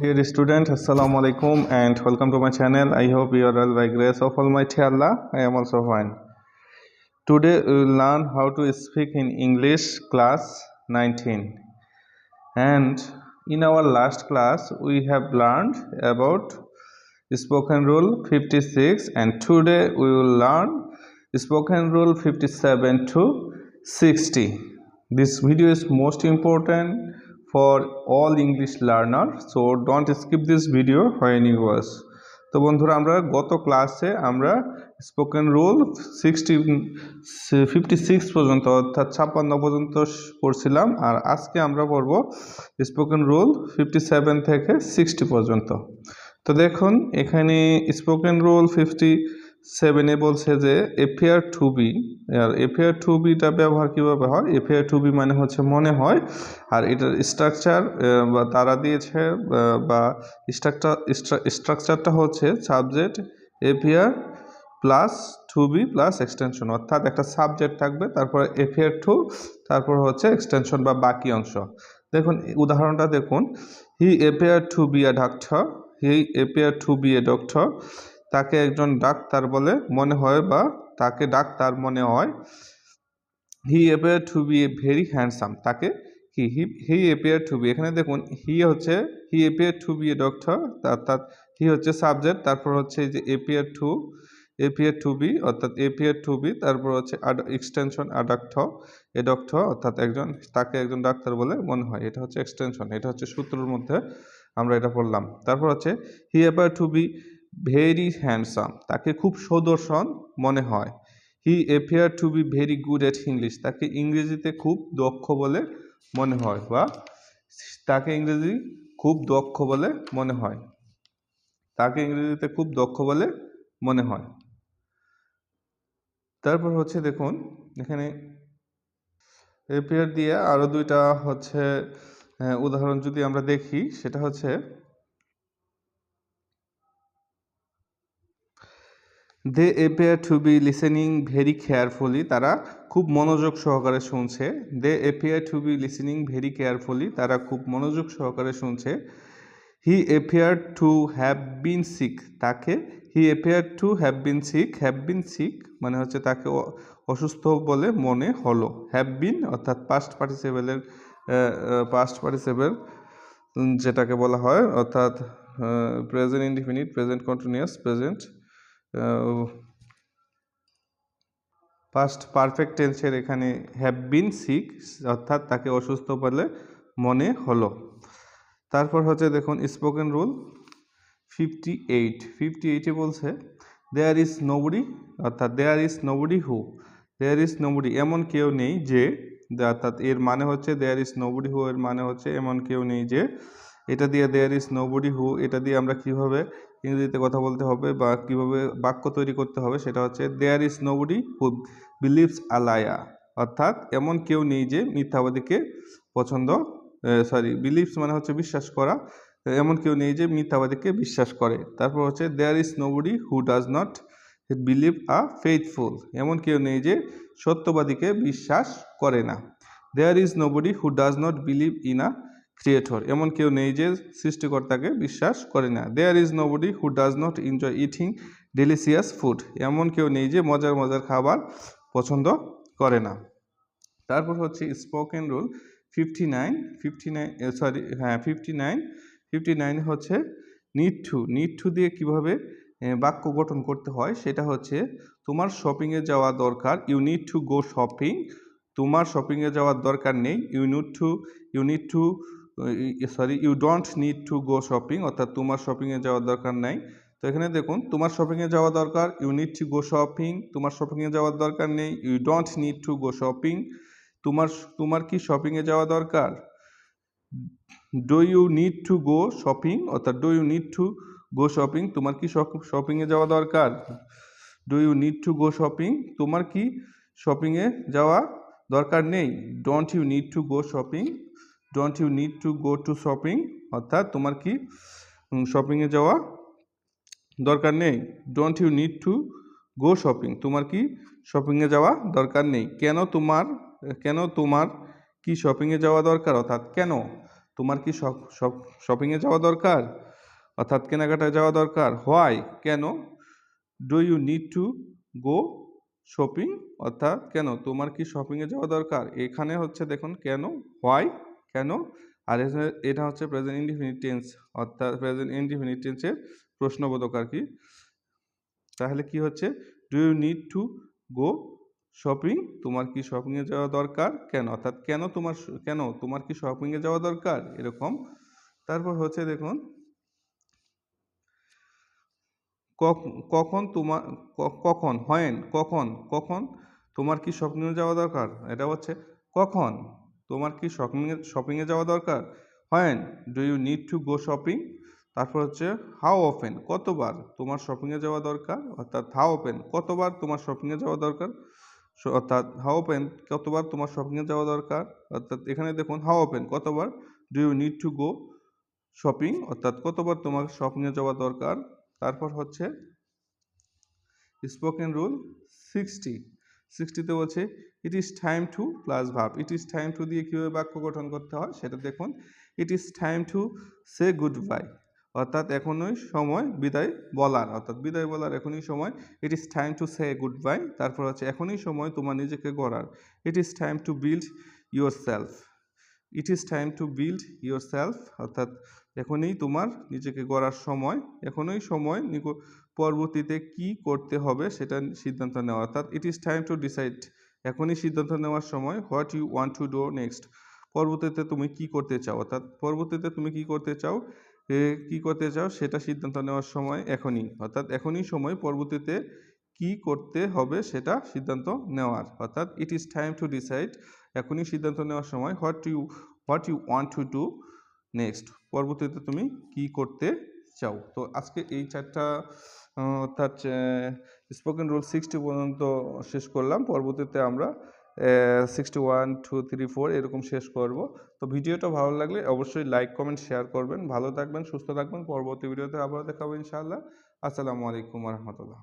Dear student, Assalamu alaikum and welcome to my channel. I hope you are all by grace of Almighty Allah. I am also fine. Today we will learn how to speak in English class 19. And in our last class we have learned about spoken rule 56 and today we will learn spoken rule 57 to 60. This video is most important for all English learner so, don't skip this video when you watch তো বন্ধুরা, আমরা গত ক্লাসে আমরা spoken rule sixty fifty six পর্যন্ত, অর্থাৎ ছাপ্পান্ন পর্যন্ত পড়ছিলাম। আর আজকে আমরা পড়ব স্পোকেন রুল ফিফটি সেভেন থেকে সিক্সটি পর্যন্ত। তো দেখুন, এখানে স্পোকেন রুল ফিফটি সেভেনে বলছে যে এফেয়ার টু বি আর এফেয়ার টু বিটা ব্যবহার কীভাবে হয়? এফেয়ার টু বি মানে হচ্ছে মনে হয়, আর এটার স্ট্রাকচার বা তারা দিয়েছে বা স্ট্রাকচার স্ট্রাকচারটা হচ্ছে subject appear plus to be plus extension অর্থাৎ একটা সাবজেক্ট থাকবে, তারপরে এফেয়ার টু তারপর হচ্ছে এক্সটেনশন বা বাকি অংশ। দেখুন, উদাহরণটা দেখুন। He appear to be a doctor he appear to be a doctor তাকে একজন ডাক্তার বলে মনে হয় বা তাকে ডাক্তার মনে হয়। He appear to be a very handsome তাকে কি? He he appear to be এখানে দেখুন হি হচ্ছে he appear to be a doctor অর্থাৎ হি হচ্ছে সাবজেক্ট তারপর হচ্ছে যে appear to appear to be অর্থাৎ এপিয়ার টু বি তারপর হচ্ছে এক্সটেনশন আডাক্ট এ ডক্টর অর্থাৎ একজন, তাকে একজন ডাক্তার বলে মনে হয়। এটা হচ্ছে এক্সটেনশন এটা হচ্ছে সূত্রের মধ্যে আমরা এটা পড়লাম। তারপর হচ্ছে he appear to be very handsome তাকে খুব সুদর্শন মনে হয়। He appear to be very good at English তাকে ইংরেজিতে খুব দক্ষ বলে মনে হয়, বা তাকে ইংরেজি খুব দক্ষ বলে মনে হয়। তাকে ইংরেজিতে খুব দক্ষ বলে মনে হয়। তারপর হচ্ছে দেখুন, এখানে এফেয়ার দিয়ে আরও দুইটা হচ্ছে উদাহরণ যদি আমরা দেখি, সেটা হচ্ছে they appear to be listening very carefully তারা খুব মনোযোগ সহকারে শুনছে। They appear to be listening very carefully তারা খুব মনোযোগ সহকারে শুনছে। He appear to have been sick তাকে he appear to have been sick have been sick মানে হচ্ছে তাকে অসুস্থ বলে মনে হলো। হ্যাভ বিন অর্থাৎ পাস্ট পার্টিসিপেলের পাস্ট পার্টিসিপেল যেটাকে বলা হয়, অর্থাৎ present indefinite present continuous present past perfect টেন্সের এখানে হ্যাভ বিন সিক অর্থাৎ তাকে অসুস্থ বলে মনে হলো। তারপর হচ্ছে দেখুন spoken rule fifty eight fifty এইটে বলছে দেয়ার ইজ নোবডি অর্থাৎ there is nobody who there is nobody এমন কেউ নেই যে, অর্থাৎ, এর মানে হচ্ছে দেয়ার ইজ নোবডি হু এর মানে হচ্ছে, এমন কেউ নেই যে এটা দিয়ে দেয়ার ইজ নোবডি হু এটা দিয়ে আমরা কীভাবে ইংরেজিতে কথা বলতে হবে বা কীভাবে বাক্য তৈরি করতে হবে সেটা হচ্ছে there is nobody who believes Alaya অর্থাৎ এমন কেউ নেই যে মিথ্যাবাদীকে পছন্দ সরি বিলিভস মানে হচ্ছে বিশ্বাস করা। এমন কেউ নেই যে মিথ্যাবাদীকে বিশ্বাস করে। তারপর হচ্ছে there is nobody who does not believe a faithful এমন কেউ নেই যে সত্যবাদীকে বিশ্বাস করে না। There is nobody who does not believe in a creator এমন কেউ নেই যে সৃষ্টিকর্তাকে বিশ্বাস করে না। There is nobody who does not enjoy eating delicious food এমন কেউ নেই যে মজার মজার খাবার পছন্দ করে না। তারপর হচ্ছে spoken rule fifty nine fifty nine sorry হ্যাঁ ফিফটি নাইন ফিফটি নাইন হচ্ছে নিড টু দিয়ে কীভাবে বাক্য গঠন করতে হয় সেটা হচ্ছে তোমার শপিংয়ে যাওয়া দরকার। You need to go shopping তোমার শপিংয়ে যাওয়ার দরকার নেই। You need to you need to sorry you don't need to go shopping অর্থাৎ তোমার শপিংয়ে যাওয়ার দরকার নাই। তো এখানে দেখুন, তোমার শপিংয়ে যাওয়া দরকার you need to go shopping তোমার শপিংয়ে যাওয়ার দরকার নেই you don't need to go shopping তোমার তোমার কি শপিংয়ে যাওয়া দরকার? Do you need to go shopping অর্থাৎ do you need to go shopping তোমার কি শপিংয়ে যাওয়া দরকার? Do you need to go shopping তোমার কি শপিংয়ে যাওয়া দরকার নেই? Don't you need to go shopping don't you need to go to shopping অর্থাৎ তোমার কি শপিংয়ে যাওয়া দরকার নেই। Don't you need to go shopping তোমার কি শপিংয়ে যাওয়া দরকার নেই? কেন তোমার কেন তোমার কি শপিংয়ে যাওয়া দরকার? অর্থাৎ কেন তোমার কি শপিংয়ে যাওয়া দরকার? অর্থাৎ কেনাকাটায় যাওয়া দরকার? হোয়াই কেন? Do you need to go shopping অর্থাৎ কেন তোমার কি শপিংয়ে যাওয়া দরকার? এখানে হচ্ছে দেখুন কেন? হোয়াই কেন? আর এটা হচ্ছে প্রেজেন্ট ইনডিফিনিট টেন্স অর্থাৎ প্রেজেন্ট ইনডিফিনিট টেন্সের প্রশ্নবোধক আর কি। তাহলে কি হচ্ছে? Do you need to go shopping তোমার কি শপিংয়ে যাওয়া দরকার? কেন? অর্থাৎ কেন তোমার কেন? তোমার কি শপিংয়ে যাওয়া দরকার? এরকম। তারপর হচ্ছে দেখুন, কখ- কখন তোমার কখন? হয় কখন? কখন? তোমার কি শপিংয়ে যাওয়া দরকার? এটা হচ্ছে কখন? তোমার কি শপিংয়ে শপিংয়ে যাওয়া দরকার? হয় do you need to go shopping তারপর হচ্ছে হাউ অফেন কতবার তোমার শপিংয়ে যাওয়া দরকার? অর্থাৎ হাউ ওপেন কতবার তোমার শপিংয়ে যাওয়া দরকার? অর্থাৎ হাউ ওপেন কতবার তোমার শপিংয়ে যাওয়া দরকার? অর্থাৎ এখানে দেখুন হাউ ওপেন কতবার? Do you need to go shopping অর্থাৎ কতবার তোমার শপিংয়ে যাওয়া দরকার? তারপর হচ্ছে স্পোকেন রুল সিক্সটি সিক্সটিতে বলছে it is time to plus ভাব। ইট ইজ টাইম টু দিয়ে কীভাবে বাক্য গঠন করতে হয় সেটা দেখুন। It is time to say goodbye অর্থাৎ এখনই সময় বিদায় বলার। অর্থাৎ বিদায় বলার এখনই সময়। It is time to say goodbye তারপর হচ্ছে এখনই সময় তোমার নিজেকে গড়ার। It is time to build yourself it is time to build yourself অর্থাৎ এখনই তোমার নিজেকে গড়ার সময়। এখনই সময় পরবর্তীতে কি করতে হবে সেটা সিদ্ধান্ত নেওয়া। অর্থাৎ it is time to decide এখনই সিদ্ধান্ত নেওয়ার সময় what you want to do next. পরবর্তীতে তুমি কি করতে চাও? অর্থাৎ পরবর্তীতে তুমি কি করতে চাও? কি করতে চাও? সেটা সিদ্ধান্ত নেওয়ার সময় এখনই। অর্থাৎ এখনই সময় পরবর্তীতে কি করতে হবে সেটা সিদ্ধান্ত নেওয়ার। অর্থাৎ it is time to decide এখনই সিদ্ধান্ত নেওয়ার সময় what you what you want to do next. পরবর্তীতে তুমি কি করতে চাও? তো আজকে এই চারটা, অর্থাৎ স্পোকেন রুল সিক্সটি পর্যন্ত শেষ করলাম। পরবর্তীতে আমরা sixty one two three four এরকম শেষ করব। তো ভিডিওটা ভালো লাগলে অবশ্যই লাইক কমেন্ট শেয়ার করবেন। ভালো থাকবেন, সুস্থ থাকবেন। পরবর্তী ভিডিওতে আবার দেখাবো ইনশাআল্লাহ। আসসালামু আলাইকুম রহমতুল্লাহ।